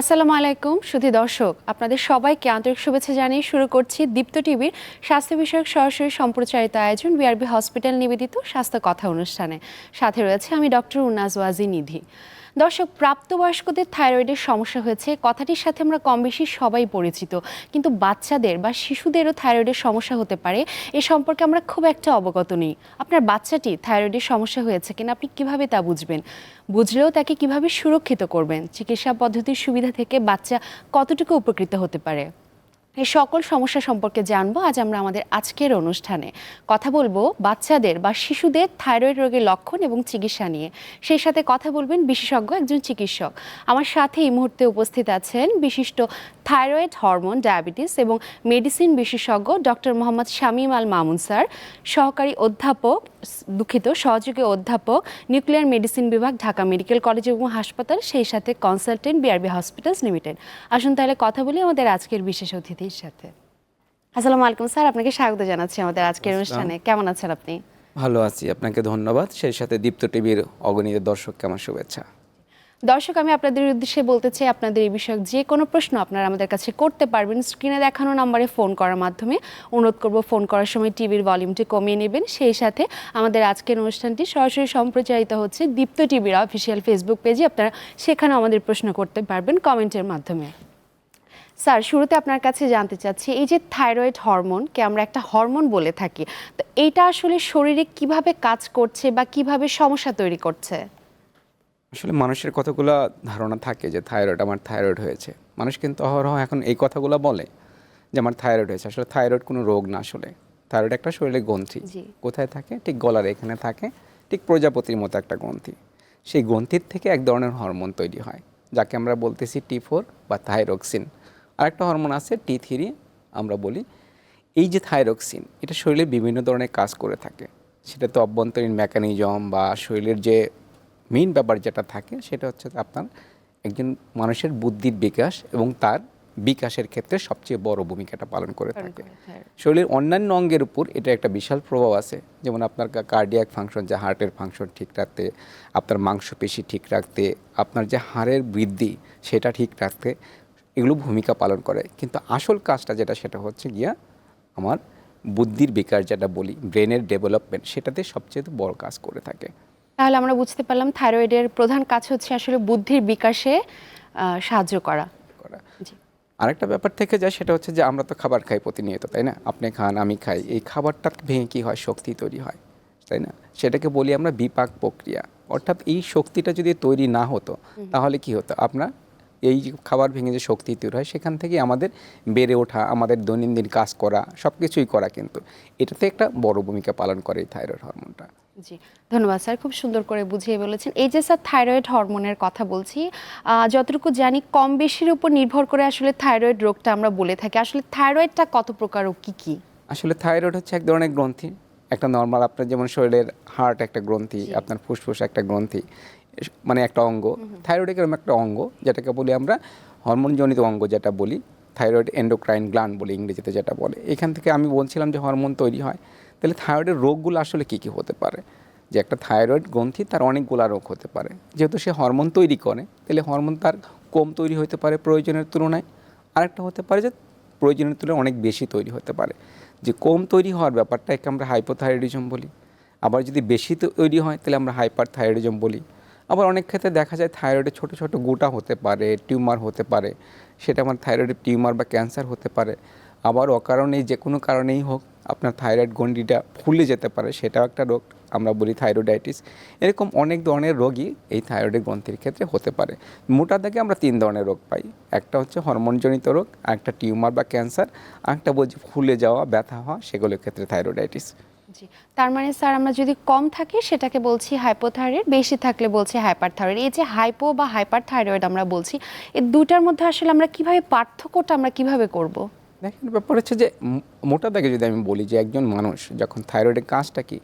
আসসালামু আলাইকুম, সুধী দর্শক। আপনাদের সবাইকে আন্তরিক শুভেচ্ছা জানিয়ে শুরু করছি দীপ্ত টিভির স্বাস্থ্য বিষয়ক সরাসরি সম্প্রচারিত আয়োজন বিআরবি হসপিটাল নিবেদিত স্বাস্থ্য কথা অনুষ্ঠানে। সাথে রয়েছে আমি ডক্টর উন্নাজ ওয়াজি নিধি। দর্শক, প্রাপ্তবয়স্কদের থাইরয়েডের সমস্যা হয়েছে। কথাটির সাথে আমরা কম বেশি সবাই পরিচিত। কিন্তু বাচ্চাদের বা শিশুদেরও থাইরয়েডের সমস্যা হতে পারে। এ সম্পর্কে আমরা খুব একটা অবগত নেই। আপনার বাচ্চাটি থাইরয়েডের সমস্যা হয়েছে কিনা আপনি কীভাবে তা বুঝবেন? বুঝলেও তাকে কীভাবে সুরক্ষিত করবেন? চিকিৎসা পদ্ধতির সুবিধা থেকে বাচ্চা কতটুকু উপকৃত হতে পারে? এই সকল সমস্যা সম্পর্কে জানব আজ আমরা আমাদের আজকের অনুষ্ঠানে। কথা বলব বাচ্চাদের বা শিশুদের থাইরয়েড রোগের লক্ষণ এবং চিকিৎসা নিয়ে। সেই সাথে কথা বলবেন বিশেষজ্ঞ একজন চিকিৎসক। আমার সাথে এই মুহূর্তে উপস্থিত আছেন বিশিষ্ট থাইরয়েড হরমোন ডায়াবেটিস এবং মেডিসিন বিশেষজ্ঞ ডক্টর মোহাম্মদ শামীম আল মামুন স্যার। সহকারী অধ্যাপক দুঃখিত সহযোগী অধ্যাপক নিউক্লিয়ার মেডিসিন বিভাগ ঢাকা মেডিকেল কলেজ এবং হাসপাতাল সেই সাথে কনসালটেন্ট বিআরবি হসপিটালস লিমিটেড। আসুন তাহলে কথা বলি আমাদের আজকের বিশেষ অতিথির সাথে। আসসালামু আলাইকুম স্যার। আপনাকে স্বাগত জানাচ্ছি আমাদের আজকের অনুষ্ঠানে। কেমন আছেন আপনি? ভালো আছি। আপনাকে ধন্যবাদ। সেই সাথে দীপ্ত টিভির অগণিত দর্শককে আমার শুভেচ্ছা। দর্শক, আমি আপনাদের উদ্দেশ্যে বলতে চাই, আপনাদের এই বিষয়ক যে কোনো প্রশ্ন আপনারা আমাদের কাছে করতে পারবেন। স্ক্রিনে দেখানো নম্বরে ফোন করার মাধ্যমে অনুরোধ করব, ফোন করার সময় টিভির ভলিউমটি কমিয়ে নেবেন। সেই সাথে আমাদের আজকের অনুষ্ঠানটি সরাসরি সম্প্রচারিত হচ্ছে দীপ্ত টিভির অফিসিয়াল ফেসবুক পেজে। আপনারা সেখানেও আমাদের প্রশ্ন করতে পারবেন কমেন্টের মাধ্যমে। স্যার, শুরুতে আপনার কাছে জানতে চাচ্ছি, এই যে থাইরয়েড হরমোনকে আমরা একটা হরমোন বলে থাকি, তো এইটা আসলে শরীরে কীভাবে কাজ করছে বা কীভাবে সমস্যা তৈরি করছে? আসলে মানুষের কতগুলো ধারণা থাকে যে থাইরয়েড আমার থাইরয়েড হয়েছে। মানুষ কিন্তু অহরহ এখন এই কথাগুলো বলে যে আমার থাইরয়েড হয়েছে। আসলে থাইরয়েড কোনো রোগ না আসলে। থাইরয়েড একটা শরীরে গ্রন্থি। কোথায় থাকে? ঠিক গলার এখানে থাকে। ঠিক প্রজাপতির মতো একটা গ্রন্থি। সেই গ্রন্থির থেকে এক ধরনের হরমোন তৈরি হয় যাকে আমরা বলতেছি টি ফোর বা থাইরক্সিন আরেকটা হরমোন আছে টি থ্রি আমরা বলি এই যে থাইরক্সিন এটা শরীরে বিভিন্ন ধরনের কাজ করে থাকে। সেটা তো অভ্যন্তরীণ মেকানিজম বা শরীরের যে মেইন ব্যাপার যেটা থাকে সেটা হচ্ছে আপনার একজন মানুষের বুদ্ধির বিকাশ এবং তার বিকাশের ক্ষেত্রে সবচেয়ে বড় ভূমিকাটা পালন করে থাকে। হ্যাঁ। শরীরের অন্যান্য অঙ্গের উপর এটা একটা বিশাল প্রভাব আছে। যেমন আপনার কার্ডিয়াক ফাংশন যে হার্টের ফাংশন ঠিক রাখতে আপনার মাংসপেশি ঠিক রাখতে আপনার যে হাড়ের বৃদ্ধি সেটা ঠিক রাখতে এগুলো ভূমিকা পালন করে। কিন্তু আসল কাজটা যেটা সেটা হচ্ছে গিয়া আমার বুদ্ধির বিকাশ যেটা বলি ব্রেনের ডেভেলপমেন্ট সেটাতে সবচেয়ে বড় কাজ করে থাকে। তাহলে আমরা বুঝতে পারলাম থাইরয়েডের প্রধান কাজ হচ্ছে আসলে বুদ্ধির বিকাশে সাহায্য করা। আরেকটা ব্যাপার থেকে যায় সেটা হচ্ছে যে আমরা তো খাবার খাই প্রতিনিয়ত তাই না? আপনি খান আমি খাই এই খাবারটা ভেঙে কি হয়? শক্তি তৈরি হয় তাই না? সেটাকে বলি আমরা বিপাক প্রক্রিয়া। অর্থাৎ এই শক্তিটা যদি তৈরি না হতো তাহলে কি হতো? আপনার এই খাবার ভেঙে যে শক্তি তৈরি হয় সেখান থেকে আমাদের বেড়ে ওঠা আমাদের দৈনন্দিন কাজ করা সব কিছুই করা কিন্তু। এটাতে একটা বড় ভূমিকা পালন করে এই থাইরয়েড হরমোনটা। জি ধন্যবাদ স্যার। খুব সুন্দর করে বুঝিয়ে বলেছেন। এই যে স্যার থাইরয়েড হরমোনের কথা বলছি যতটুকু জানি কম বেশির উপর নির্ভর করে আসলে থাইরয়েড রোগটা আমরা বলে থাকি। আসলে থাইরয়েডটা কত প্রকার ও কি কি? আসলে থাইরয়েড হচ্ছে এক ধরনের গ্রন্থি একটা নর্মাল আপনার যেমন শরীরের হার্ট একটা গ্রন্থি আপনার ফুসফুস একটা গ্রন্থি মানে একটা অঙ্গ। থাইরয়েড এরকম একটা অঙ্গ যেটাকে বলি আমরা হরমোনজনিত অঙ্গ যেটা বলি থাইরয়েড এন্ডোক্রাইন গ্ল্যান্ড বলি ইংরেজিতে যেটা বলে। এখান থেকে আমি বলছিলাম যে হরমোন তৈরি হয়। তাহলে থাইরয়েডের রোগগুলো আসলে কী কী হতে পারে? যে একটা থাইরয়েড গ্রন্থি, তার অনেকগুলা রোগ হতে পারে। যেহেতু সে হরমোন তৈরি করে, তাহলে হরমোন তার কম তৈরি হতে পারে প্রয়োজনের তুলনায়। আরেকটা হতে পারে যে প্রয়োজনের তুলনায় অনেক বেশি তৈরি হতে পারে। যে কম তৈরি হওয়ার ব্যাপারটা একে আমরা হাইপোথাইরয়েডিজম বলি। আবার যদি বেশি তৈরি হয়, তাহলে আমরা হাইপার থাইরয়েডিজম বলি। আবার অনেক ক্ষেত্রে দেখা যায় থাইরয়েডে ছোট ছোট গোটা হতে পারে টিউমার হতে পারে। সেটা আমার থাইরয়েডের টিউমার বা ক্যান্সার হতে পারে। আবার অকারণেই যে কোনো কারণেই হোক আপনার থাইরয়েড গন্ডিটা ফুলে যেতে পারে, সেটাও একটা রোগ, আমরা বলি থাইরয়েডাইটিস। এরকম অনেক ধরনের রোগই এই থাইরয়েড গ্রন্থির ক্ষেত্রে হতে পারে। মোটা দাগে আমরা তিন ধরনের রোগ পাই। একটা হচ্ছে হরমোনজনিত রোগ, একটা টিউমার বা ক্যান্সার, আরেকটা বলছি ফুলে যাওয়া, ব্যথা হওয়া, সেগুলোর ক্ষেত্রে থাইরয়েডাইটিস। জি, তার মানে স্যার আমরা যদি কম থাকি সেটাকে বলছি হাইপোথাইরয়েড, বেশি থাকলে বলছি হাইপারথাইরয়েড। এই যে হাইপো বা হাইপারথাইরয়েড আমরা বলছি, এই দুটার মধ্যে আসলে আমরা কীভাবে পার্থক্যটা আমরা কীভাবে করব? দেখেন ব্যাপার হচ্ছে যে মোটা দাগে যদি আমি বলি যে একজন মানুষ যখন থাইরয়েডের কাজটা কি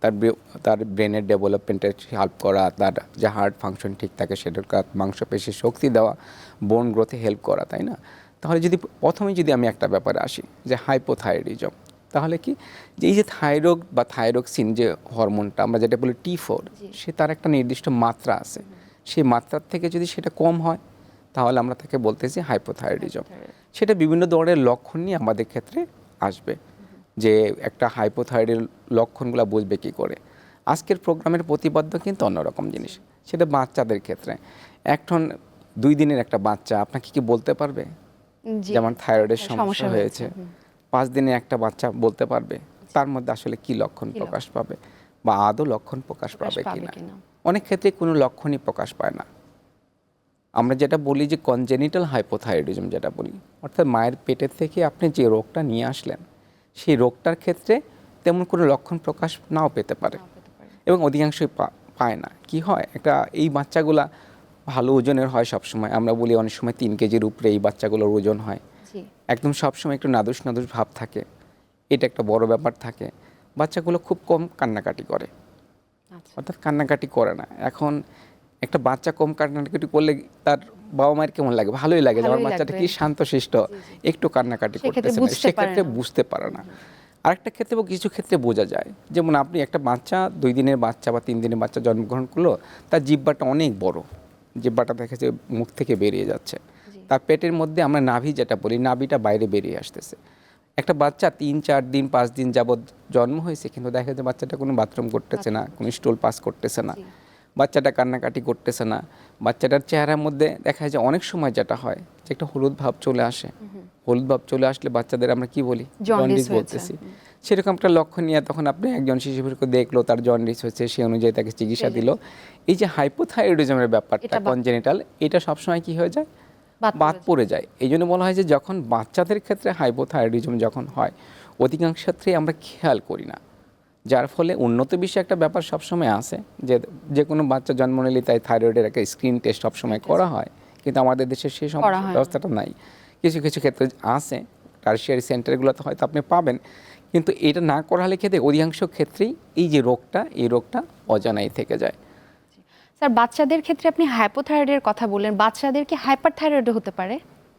তার ব্রে- তার ব্রেনের ডেভেলপমেন্টে হেল্প করা তার যে হার্ট ফাংশন ঠিক থাকে সেটার মাংসপেশি শক্তি দেওয়া বোন গ্রোথে হেল্প করা তাই না? তাহলে যদি প্রথমে যদি আমি একটা ব্যাপারে আসি যে হাইপোথাইরয়েডিজম তাহলে কি যে এই যে থাইরয়েড বা থাইরক্সিন যে হরমোনটা আমরা যেটা বলি টি ফোর সে তার একটা নির্দিষ্ট মাত্রা আছে। সেই মাত্রার থেকে যদি সেটা কম হয় তাহলে আমরা তাকে বলতেছি হাইপোথাইরয়েডিজম সেটা বিভিন্ন ধরনের লক্ষণ নিয়ে আমাদের ক্ষেত্রে আসবে। যে একটা হাইপোথাইরয়েড লক্ষণগুলো বুঝবে কি করে। আজকের প্রোগ্রামের প্রতিপাদ্য কিন্তু অন্যরকম জিনিস। সেটা বাচ্চাদের ক্ষেত্রে। এখন দুই দিনের একটা বাচ্চা আপনাকে কি বলতে পারবে? যেমন থাইরয়েডের সমস্যা সমস্যা হয়েছে, পাঁচ দিনে একটা বাচ্চা বলতে পারবে। তার মধ্যে আসলে কি লক্ষণ প্রকাশ পাবে? বা আদৌ লক্ষণ প্রকাশ পাবে কিনা। অনেক ক্ষেত্রে কোনো লক্ষণই প্রকাশ পায় না। আমরা যেটা বলি যে কনজেনিটাল হাইপোথাইরয়েডিজম যেটা বলি অর্থাৎ মায়ের পেটের থেকে আপনি যে রোগটা নিয়ে আসলেন সেই রোগটার ক্ষেত্রে তেমন কোনো লক্ষণ প্রকাশ নাও পেতে পারে। এবং অধিকাংশই পায় না। কি হয়? একটা এই বাচ্চাগুলা ভালো ওজনের হয় সবসময়। আমরা বলি অনেক সময় তিন কেজির উপরে এই বাচ্চাগুলোর ওজন হয়। একদম সবসময় একটু নাদুস নাদুস ভাব থাকে। এটা একটা বড় ব্যাপার থাকে। বাচ্চাগুলো খুব কম কান্নাকাটি করে। আচ্ছা। অর্থাৎ কান্নাকাটি করে না। এখন একটা বাচ্চা কম কান্নাকাটি করলে তার বাবা মায়ের কেমন লাগে? ভালোই লাগে আমার বাচ্চাটা। কি শান্তশিষ্ট? একটু কান্নাকাটি করতেছে সেক্ষেত্রে বুঝতে পারে না। আরেকটা ক্ষেত্রে বা কিছু ক্ষেত্রে বোঝা যায়। যেমন আপনি একটা বাচ্চা দুই দিনের বাচ্চা বা তিন দিনের বাচ্চা জন্মগ্রহণ করল তার জিব্বাটা অনেক বড়। জিব্বাটা দেখা যাচ্ছে মুখ থেকে বেরিয়ে যাচ্ছে। তার পেটের মধ্যে আমরা নাভি যেটা বলি নাভিটা বাইরে বেরিয়ে আসতেছে। একটা বাচ্চা তিন চার দিন পাঁচ দিন যাবৎ জন্ম হয়েছে কিন্তু দেখা যায় বাচ্চাটা কোনো বাথরুম করতেছে না কোনো স্টোল পাস করতেছে না। বাচ্চাটা কান্নাকাটি করতেছে না। বাচ্চাটার চেহারার মধ্যে দেখা যায় অনেক সময় যেটা হয় যে একটা হলুদ ভাব চলে আসে। হলুদ ভাব চলে আসলে বাচ্চাদের আমরা কি বলি? জন্ডিস বলতেছি। সেরকম একটা লক্ষ্য নিয়ে তখন আপনি একজন শিশুকে দেখল তার জন্ডিস হয়েছে সেই অনুযায়ী তাকে চিকিৎসা দিল। এই যে হাইপোথাইরয়েডিজমের ব্যাপারটা কনজেনিটাল এটা সবসময় কি হয়ে যায়? বাদ পড়ে যায়। এই জন্য বলা হয় যে যখন বাচ্চাদের ক্ষেত্রে হাইপোথাইরয়েডিজম যখন হয় অধিকাংশ ক্ষেত্রেই আমরা খেয়াল করি না। যার ফলে উন্নত বিশ্বে একটা ব্যাপার সবসময় আসে যে যে কোনো বাচ্চা জন্ম নিলে তাই থাইরয়েডের একটা স্ক্রিন টেস্ট সবসময় করা হয়। কিন্তু আমাদের দেশে সেই। ব্যবস্থাটা নাই। কিছু কিছু ক্ষেত্রে আসে টার্সিয়ারি সেন্টারগুলোতে হয়তো আপনি পাবেন। কিন্তু এটা না করা হলে ক্ষেত্রে অধিকাংশ ক্ষেত্রেই এই যে রোগটা এই রোগটা অজানাই থেকে যায়। স্যার বাচ্চাদের ক্ষেত্রে আপনি হাইপোথাইরয়েডের কথা বললেন। বাচ্চাদের কি হাইপার থাইরয়েড হতে পারে?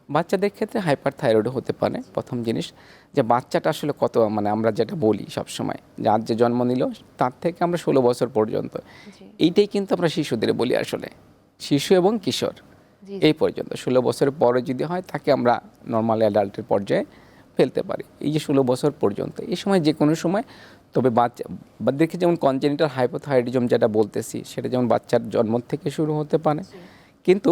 বাচ্চাদের ক্ষেত্রে হাইপার থাইরয়েড হতে পারে প্রথম জিনিস। যে বাচ্চাটা আসলে কত মানে আমরা যেটা বলি সব সময় যে আজ যে জন্ম নিল তার থেকে আমরা ষোলো বছর পর্যন্ত। এইটাই কিন্তু আমরা শিশুদের বলি আসলে শিশু এবং কিশোর। এই পর্যন্ত ষোলো বছরের পরে যদি হয় তাকে আমরা নর্মাল অ্যাডাল্টের পর্যায়ে ফেলতে পারি। এই যে ষোলো বছর পর্যন্ত এই সময় যে কোনো সময় তবে বাচ্চা বাচ্চাদেরকে যেমন কনজেনিটাল হাইপোথাইরয়েডিজম যেটা বলতেছি সেটা যেমন বাচ্চার জন্ম থেকে শুরু হতে পারে। কিন্তু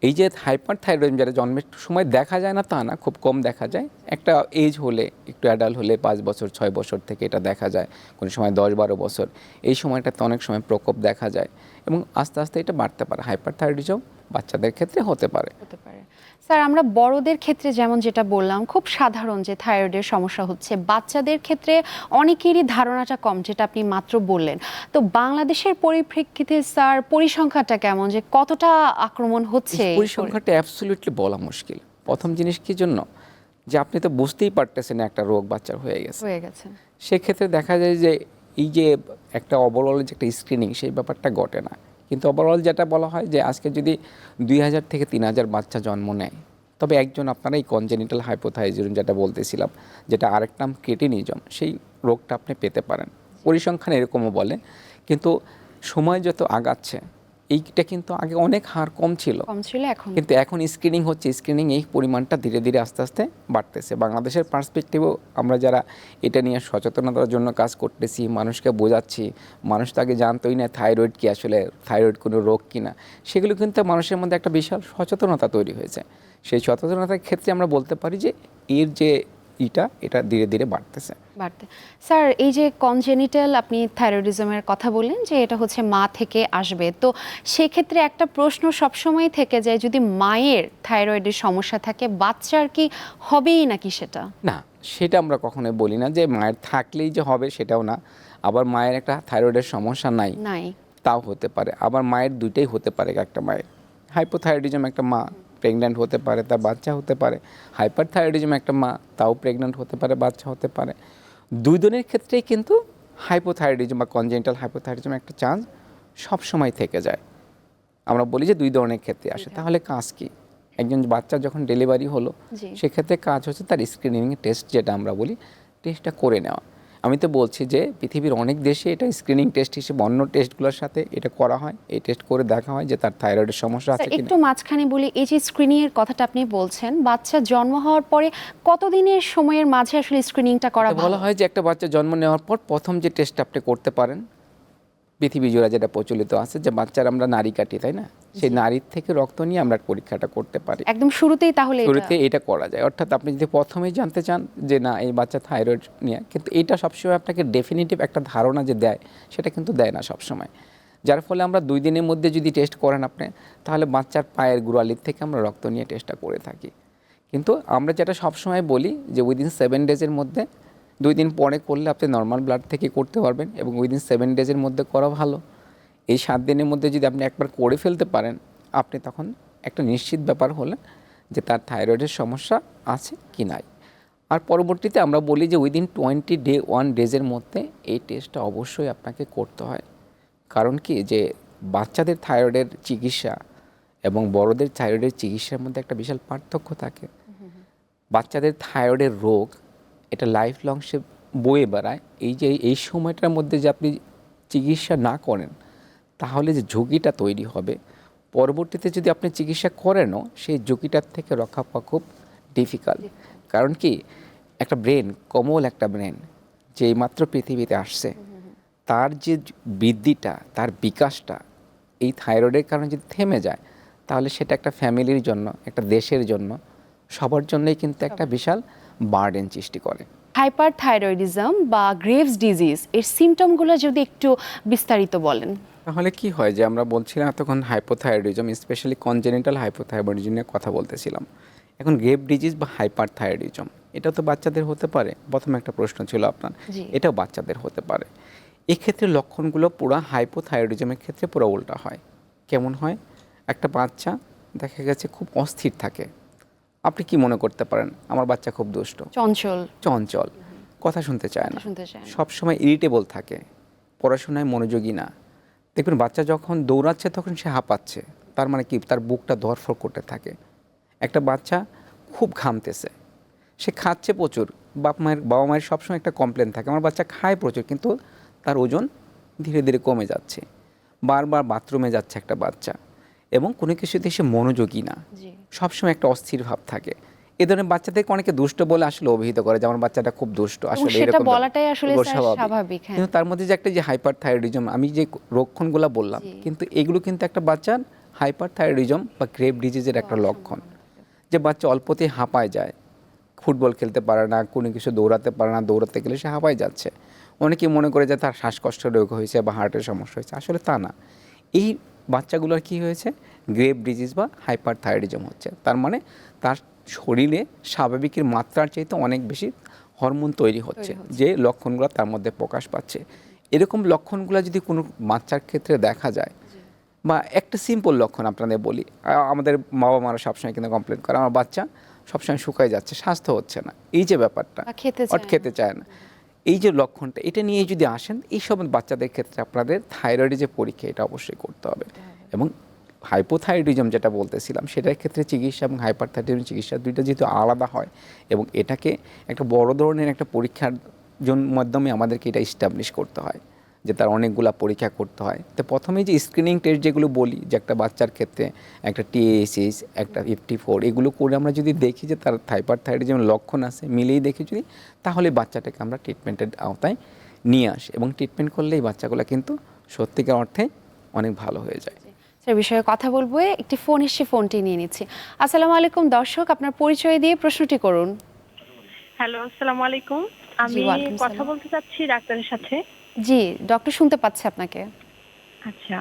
এই যে হাইপার থাইরয়েড যারা জন্মের সময় দেখা যায় না, তা না, খুব কম দেখা যায়। একটা এজ হলে, একটু অ্যাডাল্ট হলে পাঁচ বছর, ছয় বছর থেকে এটা দেখা যায়। কোনো সময় দশ বারো বছর। এই সময়টাতে অনেক সময় প্রকোপ দেখা যায়। এবং আস্তে আস্তে এটা বাড়তে পারে। হাইপার থাইরয়েডিজম বাচ্চাদের ক্ষেত্রে হতে পারে। হতে পারে। স্যার আমরা বড়দের ক্ষেত্রে যেমন যেটা বললাম খুব সাধারণ যে থাইরয়েডের সমস্যা হচ্ছে। বাচ্চাদের ক্ষেত্রে অনেকেরই ধারণাটা কম যেটা আপনি মাত্র বললেন। তো বাংলাদেশের পরিপ্রেক্ষিতে স্যার পরিসংখ্যানটা কেমন? যে কতটা আক্রমণ হচ্ছে পরিসংখ্যাটা অ্যাবসলিউটলি বলা মুশকিল। প্রথম জিনিস কি জন্য? যে আপনি তো বুঝতেই পারতেছেন একটা রোগ বাচ্চার হয়ে গেছে। হয়ে গেছে। সেক্ষেত্রে দেখা যায় যে এই যে একটা ওভারঅল যে একটা স্ক্রিনিং সেই ব্যাপারটা ঘটে না। কিন্তু ওভারঅল যেটা বলা হয় যে আজকে যদি দুই হাজার থেকে তিন হাজার বাচ্চা জন্ম নেয়, তবে একজন আপনার এই কনজেনিটাল হাইপোথাইজম যেটা বলতেছিলাম, যেটা আরেক নাম কেটিনিজম সেই রোগটা আপনি পেতে পারেন। পরিসংখ্যান এরকমও বলে, কিন্তু সময় যত আগাচ্ছে এইটা কিন্তু আগে অনেক হার কম ছিল। কম ছিল এখন কিন্তু এখন স্ক্রিনিং হচ্ছে স্ক্রিনিং এই পরিমাণটা ধীরে ধীরে আস্তে আস্তে বাড়তেছে। বাংলাদেশের পার্সপেক্টিভেও আমরা যারা এটা নিয়ে সচেতনতার জন্য কাজ করতেছি মানুষকে বোঝাচ্ছি মানুষ তাকে জানতোই না থাইরয়েড কি আসলে থাইরয়েড কোনো রোগ কিনা সেগুলো কিন্তু মানুষের মধ্যে একটা বিশাল সচেতনতা তৈরি হয়েছে। সেই সচেতনতার ক্ষেত্রে আমরা বলতে পারি যে এর যে ইটা এটা ধীরে ধীরে বাড়তেছে। বাড়তে স্যার এই যে কনজেনিটাল আপনি থাইরয়েডিজমের কথা বললেন যে এটা হচ্ছে মা থেকে আসবে তো সেক্ষেত্রে একটা প্রশ্ন সবসময় থেকে যায় যদি মায়ের থাইরয়েডের সমস্যা থাকে বাচ্চার কি হবেই নাকি সেটা? না সেটা আমরা কখনোই বলি না যে মায়ের থাকলেই যে হবে সেটাও না আবার মায়ের একটা থাইরয়েডের সমস্যা নাই নাই। তাও হতে পারে আবার মায়ের দুইটাই হতে পারে একটা মায়ের হাইপোথাইরয়েডিজম একটা মা প্রেগন্যান্ট হতে পারে তার বাচ্চা হতে পারে। হাইপার থাইরয়েডিজম একটা মা তাও প্রেগন্যান্ট হতে পারে বাচ্চা হতে পারে। দুই জনের ক্ষেত্রেই কিন্তু হাইপোথাইরয়েডিজম বা কনজেন্টাল হাইপোথাইরয়েডিজম একটা চান্স সবসময় থেকে যায়। আমরা বলি যে দুই ধরনের ক্ষেত্রে আসে। তাহলে কাজ কি? একজন বাচ্চা যখন ডেলিভারি হলো সেক্ষেত্রে কাজ হচ্ছে তার স্ক্রিনিং টেস্ট যেটা আমরা বলি টেস্টটা করে নেওয়া। আমি তো বলছি যে পৃথিবীর অনেক দেশে এটা স্ক্রিনিং টেস্ট হিসেবে অন্য টেস্টগুলোর সাথে এটা করা হয়। এই টেস্ট করে দেখা হয় যে তার থাইরয়েডের সমস্যা আছে একটু মাঝখানে বলি এই যে স্ক্রিনিং এর কথাটা আপনি বলছেন বাচ্চা জন্ম হওয়ার পরে কতদিনের সময়ের মাঝে আসলে স্ক্রিনিংটা করা ভালো বলা হয় যে একটা বাচ্চা জন্ম নেওয়ার পর প্রথম যে টেস্ট আপনি করতে পারেন পৃথিবী জোড়া যেটা প্রচলিত আছে যে বাচ্চার আমরা নারী কাটি তাই না? সেই নারীর থেকে রক্ত নিয়ে আমরা পরীক্ষাটা করতে পারি। একদম শুরুতেই তাহলে শুরুতে এটা করা যায়। অর্থাৎ আপনি যদি প্রথমেই জানতে চান যে না এই বাচ্চা থাইরয়েড নিয়ে কিন্তু এটা সবসময় আপনাকে ডেফিনেটিভ একটা ধারণা যে দেয় সেটা কিন্তু দেয় না সবসময়। যার ফলে আমরা দুই দিনের মধ্যে যদি টেস্ট করেন আপনি তাহলে বাচ্চার পায়ের গুড়ালির থেকে আমরা রক্ত নিয়ে টেস্টটা করে থাকি। কিন্তু আমরা যেটা সবসময় বলি যে উইদিন সেভেন ডেজের মধ্যে দুই দিন পরে করলে আপনি নর্মাল ব্লাড থেকে করতে পারবেন এবং উইদিন সেভেন ডেজের মধ্যে করা ভালো। এই সাত দিনের মধ্যে যদি আপনি একবার করে ফেলতে পারেন, আপনি তখন একটা নিশ্চিত ব্যাপার হলেন যে তার থাইরয়েডের সমস্যা আছে কি নাই। আর পরবর্তীতে আমরা বলি যে উইদিন টোয়েন্টি ডে ওয়ান ডেজের মধ্যে এই টেস্টটা অবশ্যই আপনাকে করতে হয়। কারণ কি? যে বাচ্চাদের থাইরয়েডের চিকিৎসা এবং বড়দের থাইরয়েডের চিকিৎসার মধ্যে একটা বিশাল পার্থক্য থাকে। বাচ্চাদের থাইরয়েডের রোগ, এটা লাইফ লং সে বয়ে বেড়ায়। এই যে এই সময়টার মধ্যে যে আপনি চিকিৎসা না করেন তাহলে যে ঝুঁকিটা তৈরি হবে পরবর্তীতে যদি আপনি চিকিৎসা করেনও সেই ঝুঁকিটার থেকে রক্ষা পাওয়া খুব ডিফিকাল্ট কারণ কি একটা ব্রেন কোমল একটা ব্রেন যে মাত্র পৃথিবীতে আসছে তার যে বৃদ্ধিটা তার বিকাশটা এই থাইরয়েডের কারণে যদি থেমে যায় তাহলে সেটা একটা ফ্যামিলির জন্য একটা দেশের জন্য সবার জন্যই কিন্তু একটা বিশাল বার্ডেন সৃষ্টি করে। হাইপার থাইরয়েডিজম বা গ্রেভস ডিজিজ এর সিমটমগুলো যদি একটু বিস্তারিত বলেন। তাহলে কি হয় যে আমরা বলছিলাম এতক্ষণ হাইপোথাইরয়েডিজম স্পেশালি কনজেনিটাল হাইপোথাইরয়েডিজম নিয়ে কথা বলতেছিলাম। এখন গ্রেভ ডিজিজ বা হাইপার থাইরয়েডিজম এটা তো বাচ্চাদের হতে পারে। প্রথম একটা প্রশ্ন ছিল আপনার। এটাও বাচ্চাদের হতে পারে। এক্ষেত্রে লক্ষণগুলো পুরো হাইপোথাইরয়েডিজমের ক্ষেত্রে পুরো উল্টা হয়। কেমন হয়? একটা বাচ্চা দেখা গেছে খুব অস্থির থাকে। আপনি কি মনে করতে পারেন? আমার বাচ্চা খুব দুষ্ট। চঞ্চল। চঞ্চল। কথা শুনতে চায় না। শুনতে চায় না। সবসময় ইরিটেবল থাকে। পড়াশোনায় মনোযোগী না। দেখবেন বাচ্চা যখন দৌড়াচ্ছে তখন সে হাঁপাচ্ছে। তার মানে কি? তার বুকটা ধরফর করতে থাকে। একটা বাচ্চা খুব ঘামতেছে। সে খাচ্ছে প্রচুর। বাপ মায়ের বাবা মায়ের সবসময় একটা কমপ্লেন থাকে। আমার বাচ্চা খায় প্রচুর কিন্তু তার ওজন ধীরে ধীরে কমে যাচ্ছে। বারবার বাথরুমে যাচ্ছে একটা বাচ্চা। এবং কোনো কিছুতে সে মনোযোগী না। সবসময় একটা অস্থির ভাব থাকে। এ ধরনের বাচ্চাদেরকে অনেকে দুষ্ট বলে আসলে অভিহিত করে যে আমার বাচ্চাটা খুব দুষ্ট আসলে এরকম বলাটাই আসলে স্বাভাবিক, হ্যাঁ। কিন্তু তার মধ্যে যে একটা যে হাইপার থাইরয়েডিজম আমি যে লক্ষণগুলো বললাম কিন্তু এগুলো কিন্তু একটা বাচ্চার হাইপার থাইরয়েডিজম বা গ্রেভ ডিজিজের একটা লক্ষণ। যে বাচ্চা অল্পতেই হাঁপায় যায় ফুটবল খেলতে পারে না কোনো কিছু দৌড়াতে পারে না দৌড়াতে গেলে সে হাঁপায় যাচ্ছে। অনেকে মনে করে যে তার শ্বাসকষ্ট রোগ হয়েছে বা হার্টের সমস্যা হয়েছে আসলে তা না। এই বাচ্চাগুলোর কি হয়েছে? গ্রেভ ডিজিজ বা হাইপার থাইরয়েডিজম হচ্ছে। তার মানে তার শরীরে স্বাভাবিকের মাত্রার চাইতে অনেক বেশি হরমোন তৈরি হচ্ছে যে লক্ষণগুলো তার মধ্যে প্রকাশ পাচ্ছে। এরকম লক্ষণগুলো যদি কোনো বাচ্চার ক্ষেত্রে দেখা যায় বা একটা সিম্পল লক্ষণ আপনাদের বলি আমাদের বাবা মারা সবসময় কিন্তু কমপ্লেন করে আমার বাচ্চা সবসময় শুকায় যাচ্ছে স্বাস্থ্য হচ্ছে না। এই যে ব্যাপারটা খেতে অট খেতে চায় না। এই যে লক্ষণটা এটা নিয়ে যদি আসেন এই সব বাচ্চাদের ক্ষেত্রে আপনাদের থাইরয়েডের যে পরীক্ষা এটা অবশ্যই করতে হবে। এবং হাইপোথাইরয়েডিজম যেটা বলতেছিলাম, সেটার ক্ষেত্রে চিকিৎসা এবং হাইপারথাইরয়েডিজম চিকিৎসা দুইটা যেহেতু আলাদা হয় এবং এটাকে একটা বড় ধরনের একটা পরীক্ষার জন, মাধ্যমে আমাদেরকে এটা ইস্টাবলিশ করতে হয়, যে তার অনেকগুলা পরীক্ষা করতে হয়। তো প্রথমেই যে স্ক্রিনিং টেস্ট যেগুলো বলি, যে একটা বাচ্চার ক্ষেত্রে একটা টিএসএস একটা ফিফটি ফোর এগুলো করে আমরা যদি দেখি যে তার থাইপার থাইরয়েডিজম লক্ষণ আছে মিলেই দেখি যদি, তাহলে বাচ্চাটাকে আমরা ট্রিটমেন্টের আওতায় নিয়ে আসি এবং ট্রিটমেন্ট করলে এই বাচ্চাগুলো কিন্তু সত্যিকার অর্থে অনেক ভালো হয়ে যায়। স্যার বিষয়ে কথা বলব। একটি ফোন এসে ফোনটি নিয়ে নিচ্ছি। আসসালামু আলাইকুম দর্শক আপনার পরিচয় দিয়ে প্রশ্নটি করুন। হ্যালো আসসালামু আলাইকুম। আমি কথা বলতে চাচ্ছি ডাক্তারের সাথে। জি ডক্টর শুনতে পাচ্ছে আপনাকে। আচ্ছা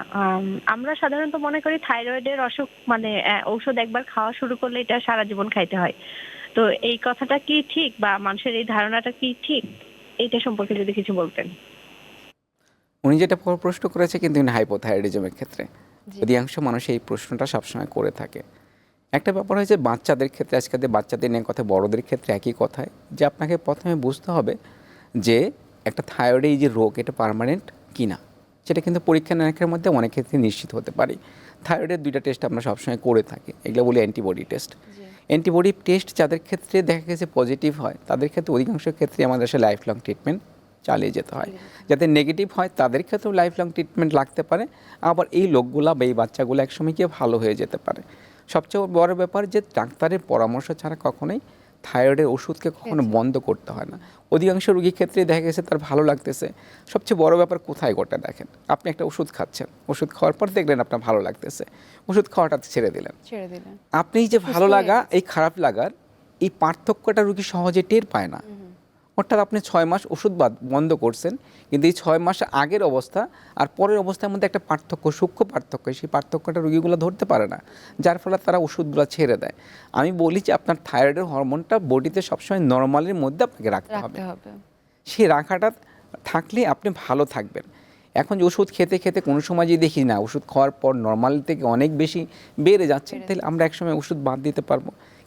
আমরা সাধারণত মনে করি থাইরয়েডের অসুখ মানে আহ, ঔষধ একবার খাওয়া শুরু করলে এটা সারা জীবন খাইতে হয়। তো এই কথাটা কি ঠিক বা মানুষের এই ধারণাটা কি ঠিক? এইটা সম্পর্কে যদি কিছু বলতেন। উনি যেটা প্রশ্ন করেছে কিন্তু হাইপোথাইরয়েডিজমের ক্ষেত্রে। অধিকাংশ মানুষ এই প্রশ্নটা সবসময় করে থাকে। একটা ব্যাপার হয়েছে বাচ্চাদের ক্ষেত্রে আজকাল বাচ্চাদের নিয়ে কথা বড়দের ক্ষেত্রে একই কথায় যে আপনাকে প্রথমে বুঝতে হবে যে একটা থাইরয়েড এই যে রোগ এটা পার্মানেন্ট কি না সেটা কিন্তু পরীক্ষা নিরীক্ষার মধ্যে অনেক ক্ষেত্রে নিশ্চিত হতে পারে। থাইরয়েডের দুইটা টেস্ট আমরা সবসময় করে থাকি এগুলো বলি অ্যান্টিবডি টেস্ট অ্যান্টিবডি টেস্ট যাদের ক্ষেত্রে দেখা গেছে পজিটিভ হয় তাদের ক্ষেত্রে অধিকাংশ ক্ষেত্রে আমাদের আসলে লাইফ লং ট্রিটমেন্ট চালিয়ে যেতে হয়। যাতে নেগেটিভ হয় তাদের ক্ষেত্রেও লাইফ লং ট্রিটমেন্ট লাগতে পারে। আবার এই লোকগুলা বা এই বাচ্চাগুলো একসময় গিয়ে ভালো হয়ে যেতে পারে। সবচেয়ে বড় ব্যাপার যে ডাক্তারের পরামর্শ ছাড়া কখনোই থাইরয়েডের ওষুধকে কখনো বন্ধ করতে হয় না। অধিকাংশ রোগীর ক্ষেত্রে দেখা গেছে তার ভালো লাগতেছে। সবচেয়ে বড় ব্যাপার কোথায় গোটা দেখেন? আপনি একটা ওষুধ খাচ্ছেন। ওষুধ খাওয়ার পর দেখলেন আপনার ভালো লাগতেছে। ওষুধ খাওয়াটা ছেড়ে দিলেন। ছেড়ে দিলেন। আপনি যে ভালো লাগা এই খারাপ লাগার এই পার্থক্যটা রুগী সহজে টের পায় না। অর্থাৎ আপনি ছয় মাস ওষুধ বাদ বন্ধ করছেন কিন্তু এই ছয় মাস আগের অবস্থা আর পরের অবস্থার মধ্যে একটা পার্থক্য সূক্ষ্ম পার্থক্য সেই পার্থক্যটা রোগীগুলো ধরতে পারে না যার ফলে তারা ওষুধগুলো ছেড়ে দেয়। আমি বলি যে আপনার থাইরয়েডের হরমোনটা বডিতে সবসময় নর্মালের মধ্যে আপনাকে রাখতে হবে। সেই রাখাটা থাকলে আপনি ভালো থাকবেন। এখন যে ওষুধ খেতে খেতে কোনো সময় যদি দেখি না ওষুধ খাওয়ার পর নর্মাল থেকে অনেক বেশি বেড়ে যাচ্ছে তাহলে আমরা একসময় ওষুধ বাদ দিতে পারব।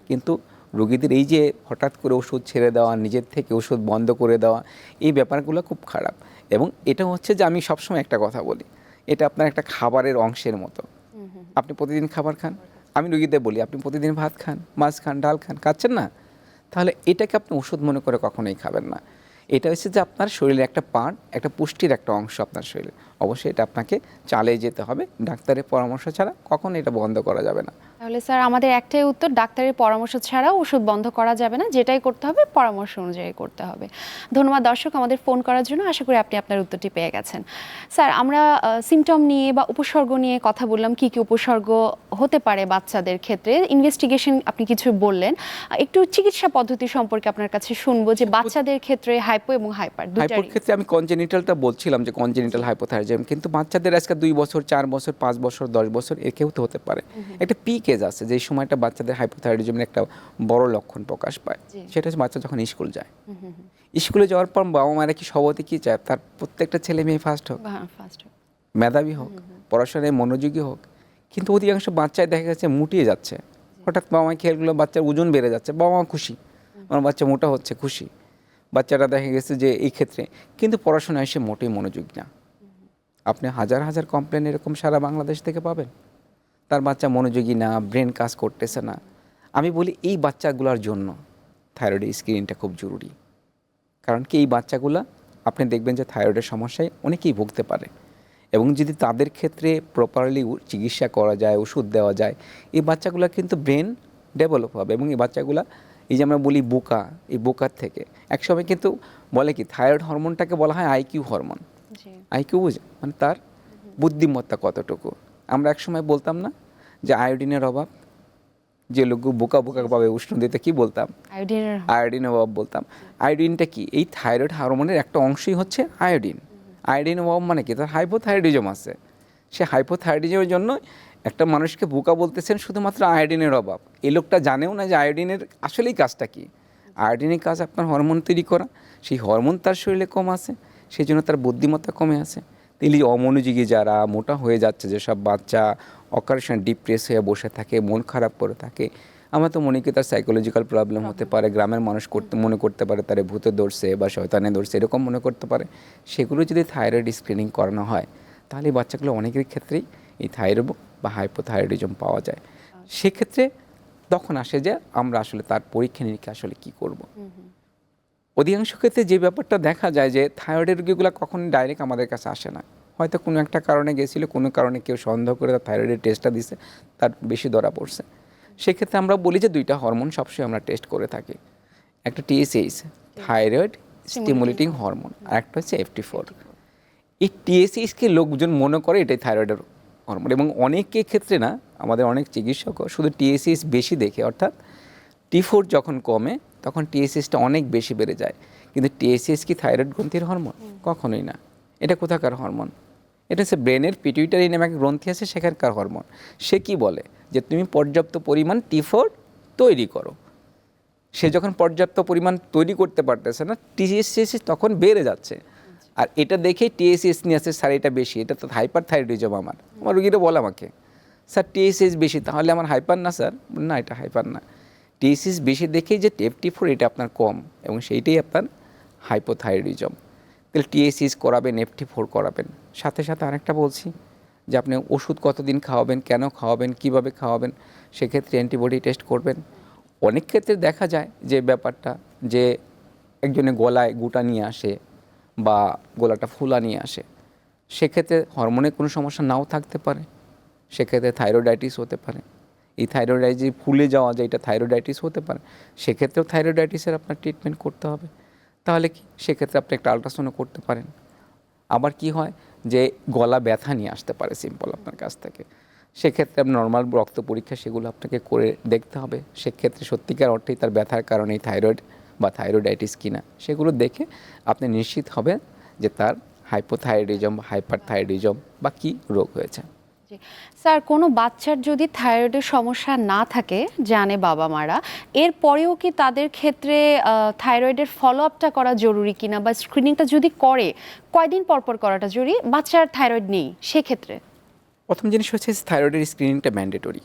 কিন্তু রোগীদের এই যে হঠাৎ করে ওষুধ ছেড়ে দেওয়া নিজের থেকে ওষুধ বন্ধ করে দেওয়া এই ব্যাপারগুলো খুব খারাপ। এবং এটা হচ্ছে যে আমি সবসময় একটা কথা বলি এটা আপনার একটা খাবারের অংশের মতো। আপনি প্রতিদিন খাবার খান? আমি রুগীদের বলি আপনি প্রতিদিন ভাত খান মাছ খান ডাল খান খাচ্ছেন না? তাহলে এটাকে আপনি ওষুধ মনে করে কখনোই খাবেন না। এটা হচ্ছে যে আপনার শরীরের একটা পার্ট একটা পুষ্টির একটা অংশ আপনার শরীরে। অবশ্যই এটা আপনাকে চালিয়ে যেতে হবে। ডাক্তারের পরামর্শ ছাড়া কখনো এটা বন্ধ করা যাবে না। তাহলে স্যার আমাদের একটাই উত্তর ডাক্তারের পরামর্শ ছাড়া ওষুধ বন্ধ করা যাবে না। যেটাই করতে হবে পরামর্শ অনুযায়ী করতে হবে। ধন্যবাদ দর্শক আমাদের ফোন করার জন্য। আশা করি আপনি আপনার উত্তরটি পেয়ে গেছেন। স্যার আমরা সিমটম নিয়ে বা উপসর্গ নিয়ে কথা বললাম। কি কি উপসর্গ হতে পারে বাচ্চাদের ক্ষেত্রে? ইনভেস্টিগেশন আপনি কিছু বললেন। একটু চিকিৎসা পদ্ধতি সম্পর্কে আপনার কাছে শুনব যে বাচ্চাদের ক্ষেত্রে হাইপো এবং হাইপার হাইপোর ক্ষেত্রে আমি কনজেনিটালটা বলছিলাম যে কনজেনিটাল হাইপোথাইরয়েডিজম কিন্তু বাচ্চাদের আজকে দুই বছর চার বছর পাঁচ বছর দশ বছর এর কেউ তো হতে পারে। একটা পিক এজ আছে যে সময়টা বাচ্চাদের হাইপোথাইরয়েডিজমের একটা বড় লক্ষণ প্রকাশ পায়। সেটা হচ্ছে বাচ্চা যখন স্কুল যায়। স্কুলে যাওয়ার পর বাবা মায়েরা কি সবতে কি চায়? তার প্রত্যেকটা ছেলে মেয়ে ফার্স্ট হোক মেধাবী হোক পড়াশোনায় মনোযোগী হোক কিন্তু অধিকাংশ বাচ্চায় দেখা যাচ্ছে মুটিয়ে যাচ্ছে। হঠাৎ বাবা মা খেয়ালগুলো বাচ্চার ওজন বেড়ে যাচ্ছে বাবা মা খুশি। আমার বাচ্চা মোটা হচ্ছে খুশি। বাচ্চাটা দেখা গেছে যে এই ক্ষেত্রে কিন্তু পড়াশোনায় সে মোটেই মনোযোগী না। আপনি হাজার হাজার কমপ্লেন এরকম সারা বাংলাদেশ থেকে পাবেন। তার বাচ্চা মনোযোগী না ব্রেন কাজ করতেছে না। আমি বলি এই বাচ্চাগুলোর জন্য থাইরয়েড স্ক্রিনটা খুব জরুরি। কারণ কি এই বাচ্চাগুলো আপনি দেখবেন যে থাইরয়েডের সমস্যায় অনেকেই ভুগতে পারে। এবং যদি তাদের ক্ষেত্রে প্রপারলি চিকিৎসা করা যায় ওষুধ দেওয়া যায় এই বাচ্চাগুলো কিন্তু ব্রেন ডেভেলপ হবে। এবং এই বাচ্চাগুলা এই যে আমরা বলি বোকা এই বোকার থেকে একসময় কিন্তু বলে কি থাইরয়েড হরমোনটাকে বলা হয় আইকিউ হরমোন আইকিউ বুঝে? মানে তার বুদ্ধিমত্তা কতটুকু? আমরা একসময় বলতাম না যে আয়োডিনের অভাব যে লোক বোকা বোকাভাবে উষ্ণ দিতে কী বলতাম? আয়োডিনের আয়োডিন অভাব বলতাম। আয়োডিনটা কি? এই থাইরয়েড হরমোনের একটা অংশই হচ্ছে আয়োডিন। আয়োডিন অভাব মানে কি? তার হাইপোথাইরয়েডিজম আছে। সে হাইপোথাইরয়েডিজমের জন্য একটা মানুষকে বোকা বলতেছেন শুধুমাত্র আয়োডিনের অভাব। এই লোকটা জানেও না যে আয়োডিনের আসলেই কাজটা কী। আয়োডিনের কাজ আপনার হরমোন তৈরি করা সেই হরমোন তার শরীরে কম আছে সেই জন্য তার বুদ্ধিমত্তা কমে আছে। তিনি অমনোযোগী যারা মোটা হয়ে যাচ্ছে যেসব বাচ্চা অকারেশন ডিপ্রেস হয়ে বসে থাকে মন খারাপ করে থাকে আমার তো মনে করি তার সাইকোলজিক্যাল প্রবলেম হতে পারে গ্রামের মানুষ করতে মনে করতে পারে তার ভূতে ধরছে বা শয়তানে ধরছে এরকম মনে করতে পারে। সেগুলো যদি থাইরয়েড স্ক্রিনিং করানো হয় তাহলে বাচ্চাগুলো অনেকের ক্ষেত্রেই এই থাইরয়েড বা হাইপোথাইরয়েডিজম পাওয়া যায়। সেক্ষেত্রে তখন আসে যে আমরা আসলে তার পরীক্ষা নিরীক্ষা আসলে কী করব? অধিকাংশ ক্ষেত্রে যে ব্যাপারটা দেখা যায় যে থাইরয়েডের রোগীগুলো কখনোই ডাইরেক্ট আমাদের কাছে আসে না। হয়তো কোনো একটা কারণে গেছিল, কোনো কারণে কেউ সন্দেহ করে তার থাইরয়েডের টেস্টটা দিছে, তার বেশি ধরা পড়ছে। সেক্ষেত্রে আমরা বলি যে দুইটা হরমোন সবসময় আমরা টেস্ট করে থাকি। একটা টিএসএইচ থাইরয়েড স্টিমুলেটিং হরমোন আর একটা হচ্ছে এফটি ফোর এই টিএসএইচকে লোকজন মনে করে এটাই থাইরয়েডের হরমোন এবং অনেকের ক্ষেত্রে না, আমাদের অনেক চিকিৎসকও শুধু টিএসএইচ বেশি দেখে, অর্থাৎ টি ফোর যখন কমে তখন টিএসএসটা অনেক বেশি বেড়ে যায়। কিন্তু টিএসএস কি থাইরয়েড গ্রন্থির হরমোন কখনোই না। এটা কোথাকার হরমোন এটা হচ্ছে ব্রেনের পিটুইটারি নামে এক গ্রন্থি আছে সেখানকার হরমোন সে কি বলে? যে তুমি পর্যাপ্ত পরিমাণ টি ফোর তৈরি করো। সে যখন পর্যাপ্ত পরিমাণ তৈরি করতে পারতেছে না টিএসএস তখন বেড়ে যাচ্ছে। আর এটা দেখে টিএসএস নিয়ে আসছে স্যার এটা বেশি এটা তো হাইপার থাইরয়েডিজম আমার আমার রুগীরা বলে আমাকে স্যার টিএসএস বেশি তাহলে আমার হাইপার না স্যার? না এটা হাইপার না। টিএসএস বেশি দেখেই যে টেপটি ফোর এটা আপনার কম এবং সেইটাই আপনার হাইপোথাইরয়েডিজম তাহলে টিএসএস করাবেন এফটি ফোর করাবেন। সাথে সাথে আরেকটা বলছি যে আপনি ওষুধ কতদিন খাওয়াবেন, কেন খাওয়াবেন, কীভাবে খাওয়াবেন, সেক্ষেত্রে অ্যান্টিবডি টেস্ট করবেন। অনেক ক্ষেত্রে দেখা যায় যে ব্যাপারটা যে একজনে গলায় গুটা নিয়ে আসে বা গলাটা ফুলা নিয়ে আসে, সেক্ষেত্রে হরমোনের কোনো সমস্যা নাও থাকতে পারে, সেক্ষেত্রে থাইরয়েডাইটিস হতে পারে। এই থাইরয়েডাইটিস যে ফুলে যাওয়া যায় এটা থাইরয়েডাইটিস হতে পারে, সেক্ষেত্রেও থাইরয়েডাইটিসের আপনার ট্রিটমেন্ট করতে হবে। তাহলে কি? সেক্ষেত্রে আপনি একটা আলট্রাসাউন্ড করতে পারেন। আবার কি হয়? যে গলা ব্যথা নিয়ে আসতে পারে সিম্পল আপনার কাছ থেকে। সেক্ষেত্রে আপনি নর্মাল রক্ত পরীক্ষা সেগুলো আপনাকে করে দেখতে হবে। সেক্ষেত্রে সত্যিকার অর্থেই তার ব্যথার কারণে থাইরয়েড বা থাইরয়েডাইটিস কিনা, সেগুলো দেখে আপনি নিশ্চিত হবেন যে তার হাইপোথাইরয়েডিজম বা হাইপারথাইরয়েডিজম বা কী রোগ হয়েছে। স্যার কোনো বাচ্চার যদি থাইরয়েডের সমস্যা না থাকে জানে বাবা মারা এরপরেও কি তাদের ক্ষেত্রে থাইরয়েডের ফলো আপটা করা জরুরি কিনা বা স্ক্রিনিংটা যদি করে কয়দিন পর পর করাটা জরুরি? বাচ্চার থাইরয়েড নেই সেক্ষেত্রে। প্রথম জিনিস হচ্ছে থাইরয়েডের স্ক্রিনিংটা ম্যান্ডেটরি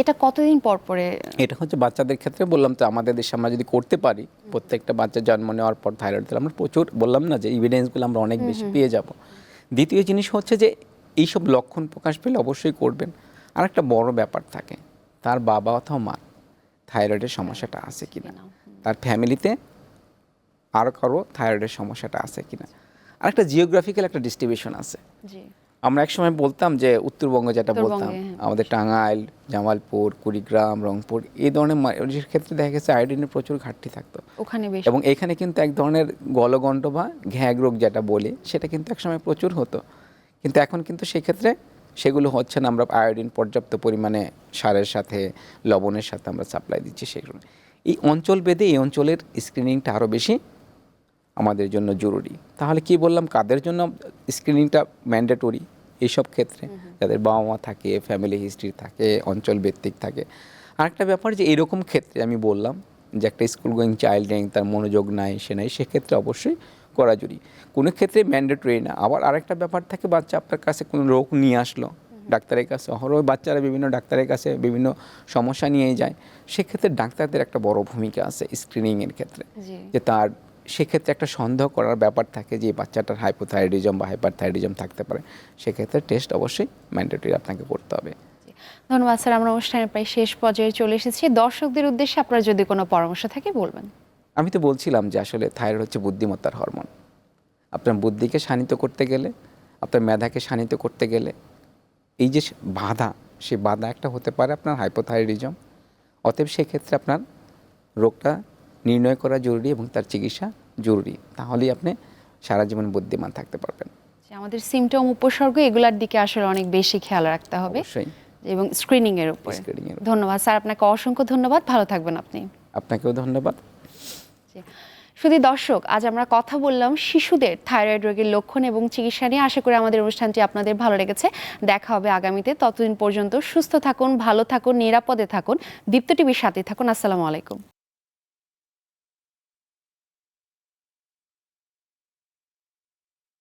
এটা কতদিন পর পরে? এটা হচ্ছে বাচ্চাদের ক্ষেত্রে বললাম তো আমাদের দেশে আমরা যদি করতে পারি প্রত্যেকটা বাচ্চা জন্ম নেওয়ার পর থাইরয়েড আমরা প্রচুর বললাম না যে ইভিডেন্সগুলো আমরা অনেক বেশি পেয়ে যাব। দ্বিতীয় জিনিস হচ্ছে যে এইসব লক্ষণ প্রকাশ পেলে অবশ্যই করবেন। আর একটা বড় ব্যাপার থাকে তার বাবা অথবা মা থাইরয়েডের সমস্যাটা আছে কিনা? তার ফ্যামিলিতে আর কারও থাইরয়েডের সমস্যাটা আছে কিনা? আর একটা জিওগ্রাফিক্যাল একটা ডিস্ট্রিবিউশন আছে। আমরা একসময় বলতাম যে উত্তরবঙ্গ যেটা বলতাম হ্যাঁ। আমাদের টাঙ্গাইল জামালপুর কুড়িগ্রাম রংপুর এই ধরনের মানুষের ক্ষেত্রে দেখা গেছে আয়োডিনের প্রচুর ঘাটতি থাকতো। ওখানে এবং এখানে কিন্তু এক ধরনের গলগণ্ড বা ঘ্যাগ রোগ যেটা বলি সেটা কিন্তু একসময় প্রচুর হতো। কিন্তু এখন কিন্তু সেক্ষেত্রে সেগুলো হচ্ছে না আমরা আয়োডিন পর্যাপ্ত পরিমাণে সারের সাথে লবণের সাথে আমরা সাপ্লাই দিচ্ছি সেগুলো। এই অঞ্চল বেদে এই অঞ্চলের স্ক্রিনিংটা আরও বেশি আমাদের জন্য জরুরি। তাহলে কি বললাম কাদের জন্য স্ক্রিনিংটা ম্যান্ডেটরি এইসব ক্ষেত্রে যাদের বাবা মা থাকে ফ্যামিলি হিস্ট্রি থাকে অঞ্চল ভিত্তিক থাকে। আরেকটা ব্যাপার যে এরকম ক্ষেত্রে আমি বললাম যে একটা স্কুল গোয়িং চাইল্ড নেই তার মনোযোগ নাই সে নাই সেক্ষেত্রে অবশ্যই করা জরুরি কোনো ক্ষেত্রে ম্যান্ডেটরি না। আবার আরেকটা ব্যাপার থাকে বাচ্চা আপনার কাছে কোনো রোগ নিয়ে আসলো ডাক্তারের কাছে। অহরহ বাচ্চারা বিভিন্ন ডাক্তারের কাছে বিভিন্ন সমস্যা নিয়ে যায়। সেক্ষেত্রে ডাক্তারদের একটা বড় ভূমিকা আছে স্ক্রিনিংয়ের ক্ষেত্রে। যে তার সেক্ষেত্রে একটা সন্দেহ করার ব্যাপার থাকে যে বাচ্চাটার হাইপোথাইরয়েডিজম বা হাইপারথাইরয়েডিজম থাকতে পারে। সেক্ষেত্রে টেস্ট অবশ্যই ম্যান্ডেটরি আপনাকে করতে হবে। ধন্যবাদ স্যার। আমরা অনুষ্ঠানের প্রায় শেষ পর্যায়ে চলে এসেছি। দর্শকদের উদ্দেশ্যে আপনার যদি কোনো পরামর্শ থাকে বলবেন। আমি তো বলছিলাম যে আসলে থাইরয়েড হচ্ছে বুদ্ধিমত্তার হরমোন। আপনার বুদ্ধিকে শানিত করতে গেলে আপনার মেধাকে শানিত করতে গেলে এই যে বাধা সে বাধা একটা হতে পারে আপনার হাইপোথাইরয়েডিজম অতএব সেক্ষেত্রে আপনার রোগটা নির্ণয় করা জরুরি এবং তার চিকিৎসা জরুরি। তাহলেই আপনি সারা জীবন বুদ্ধিমান থাকতে পারবেন। যে আমাদের সিমটম উপসর্গ এগুলার দিকে আসলে অনেক বেশি খেয়াল রাখতে হবে এবং স্ক্রিনিং এর উপরে। ধন্যবাদ। স্যার আপনাকে অসংখ্য ধন্যবাদ। ভালো থাকবেন আপনি। আপনাকেও ধন্যবাদ। শুধু দর্শক, আজ আমরা কথা বললাম শিশুদের থাইরয়েড রোগের লক্ষণ এবং চিকিৎসা নিয়ে। আশা করি আমাদের অনুষ্ঠানটি আপনাদের ভালো লেগেছে। দেখা হবে আগামীতে। ততদিন পর্যন্ত সুস্থ থাকুন, ভালো থাকুন, নিরাপদে থাকুন। দীপ্ত টিভির সাথে থাকুন। আসসালামু আলাইকুম।